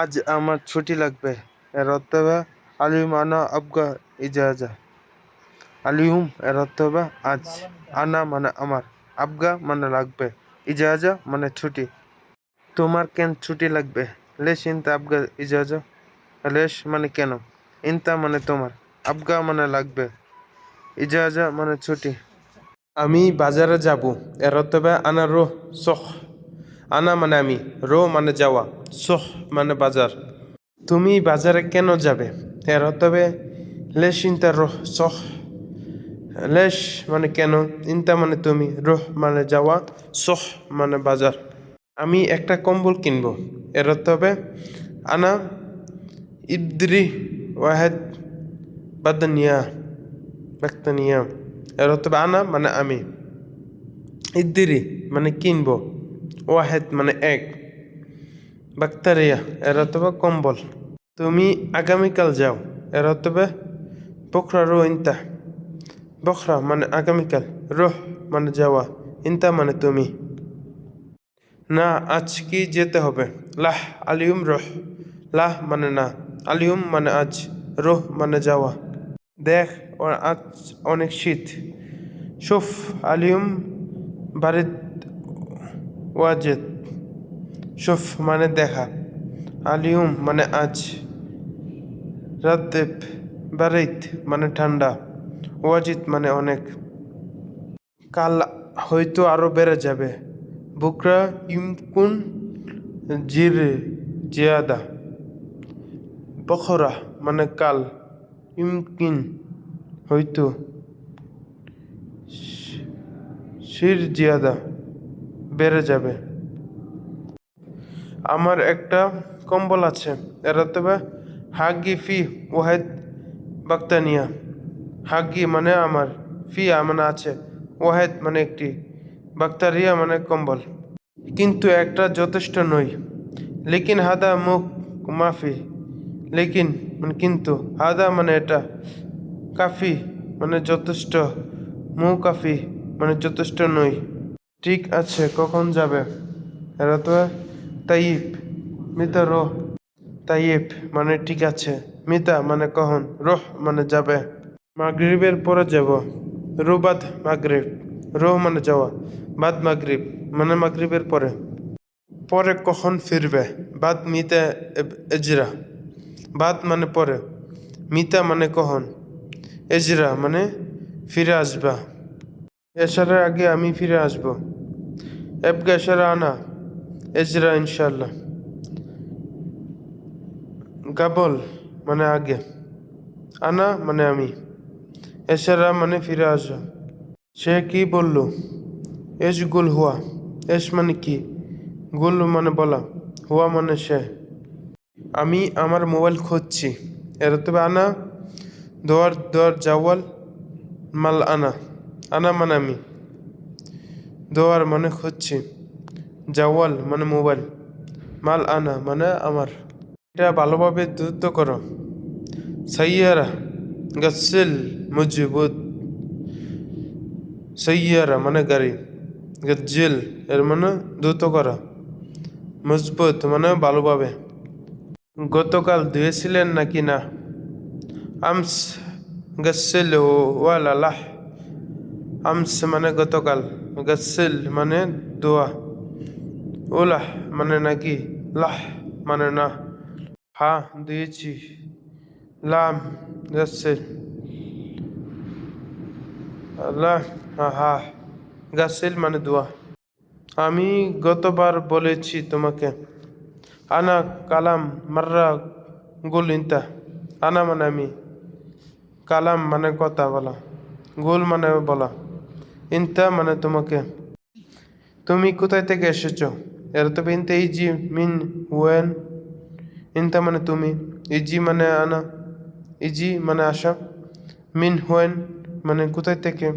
আজ আমার ছুটি লাগবে। এর অর্থ হবে আলিউম আনা আবগা ইজাজা। আলিউম এর অর্থ হবে আজ আনা মানে আমার, আবগা মানে লাগবে, ইজাজা মানে ছুটি। তোমার কেন ছুটি লাগবে? লেশ ইনতা আবগা ইজাজা। লেশ মানে কেন? ইনতা মানে তোমার, আবগা মানে লাগবে, ইজাজা মানে ছুটি। আমি বাজারে যাব এর অর্থ হবে আনা রো সহ। আনা মানে আমি রো মানে যাওয়া। সহ মানে বাজার। তুমি বাজারে কেন যাবে? এর তবে লেশ ইনতা রোহ, সহ। লেশ মানে কেন? ইনতা মানে তুমি, রোহ মানে যাওয়া, সহ মানে বাজার। আমি একটা কম্বল কিনবো। এর হবে আনা ইদ্রি ওয়াহেদ বাদনিয়া, বাক্তানিয়া। এর হবে আনা মানে আমি। ইদ্রি মানে কিনবো, ওয়াহেদ মানে এক। বাক্তারিয়া, এর অর্থ হবে কম্বল। তুমি আগামীকাল যাও, এর অর্থ বখরা রো ইনতা। বখরা মানে আগামীকাল, রোহ মানে যাওয়া, ইনতা মানে তুমি। না আজ কি যেতে হবে। লাহ আলিউম রোহ। লাহ মানে না আলিউম মানে আজ, রোহ মানে যাওয়া। দেখ আজ অনেক শীত। শুফ আলিউম বারিদ ওয়াজেদ। শুফ মানে দেখা, আলিউম মানে আজ, রাদ্দেব বারিদ মানে ঠান্ডা, ওয়াজিদ মানে অনেক। কাল হয়তো আরও বেড়ে যাবে। বুকরা ইমকুন জির জিয়াদা। বখরা মানে কাল, ইমকিন হয়তো শির জিয়াদা বেড়ে যাবে। আমার একটা কম্বল আছে। এর তবে হাগি ফি ওয়াহেদ বাক্তানিয়া হাগি মানে আমার, ফি মানে আছে, ওয়াহেদ মানে একটি বাক্তারিয়া মানে কম্বল। কিন্তু একটা যথেষ্ট নই লেকিন হাদা মুখ মাফি। লেকিন মানে কিন্তু, হাদা মানে এটা, কাফি মানে যথেষ্ট মু কাফি মানে যথেষ্ট নই ঠিক আছে, কখন যাবে? এরা তো তাইব, মিতা রোহ, তাইব মানে ঠিক আছে, মিতা মানে কখন রোহ মানে যাবে। মাগরিবের পরে যাব রোবাদ মাগরিব, রোহ মানে যাওয়া, বাদ মাগরিব মানে মাগরিবের পরে। পরে কখন ফিরবে, বাদ মিতা এজরা, বাদ মানে পরে, মিতা মানে কখন এজরা মানে ফিরে আসবা। এসারের আগে আমি ফিরে আসব। এবগা এসারা আনা। এজরা ইনশাল্লাহ গাবল মানে আগে আনা মানে আমি এসারা মানে ফিরে আসা সে কি বলল এস গুল হুয়া এস মানে কি গুল মানে বলা হুয়া মানে সে আমি আমার মোবাইল খুঁজছি এর তবে আনা দোয়ার দোয়ার জাওয়াল মাল আনা আনা মানে আমি দোয়ার মানে খুঁজছি জাওয়াল মানে মোবাইল। মাল আনা মানে আমার। এটা ভালোভাবে দ্রুত করো। সাইয়ারা গসিল মজবুত। সাইয়ারা মানে গাড়ি। গজ্জিল এর মানে দ্রুত করা। মজবুত মানে ভালোভাবে। গতকাল ধুয়েছিলেন নাকি না? আমস, গসিল ওয়ালা লাহ আমস মানে গতকাল। গসিল মানে দোয়া। ওলাহ মানে নাকি? লাহ মানে না। হা, দিয়েছি। লাম গসিল আল্লাহ, হা হা। গাসিল মানে দোয়া। আমি গতবার বলেছি তোমাকে, আনা কালাম মার্রা গুল ইন্তা। আনা মানে আমি, কালাম মানে কথা বলা, গুল মানে বলা। ইন্তা মানে তোমাকে। তুমি কোথায় থেকে এসেছ? ইজি মিন ওয়েন ইনতা মানে তুমি ইজি মানে আনা ইজি মানে আসা মিন হোয়েন মানে কোথায় থেকে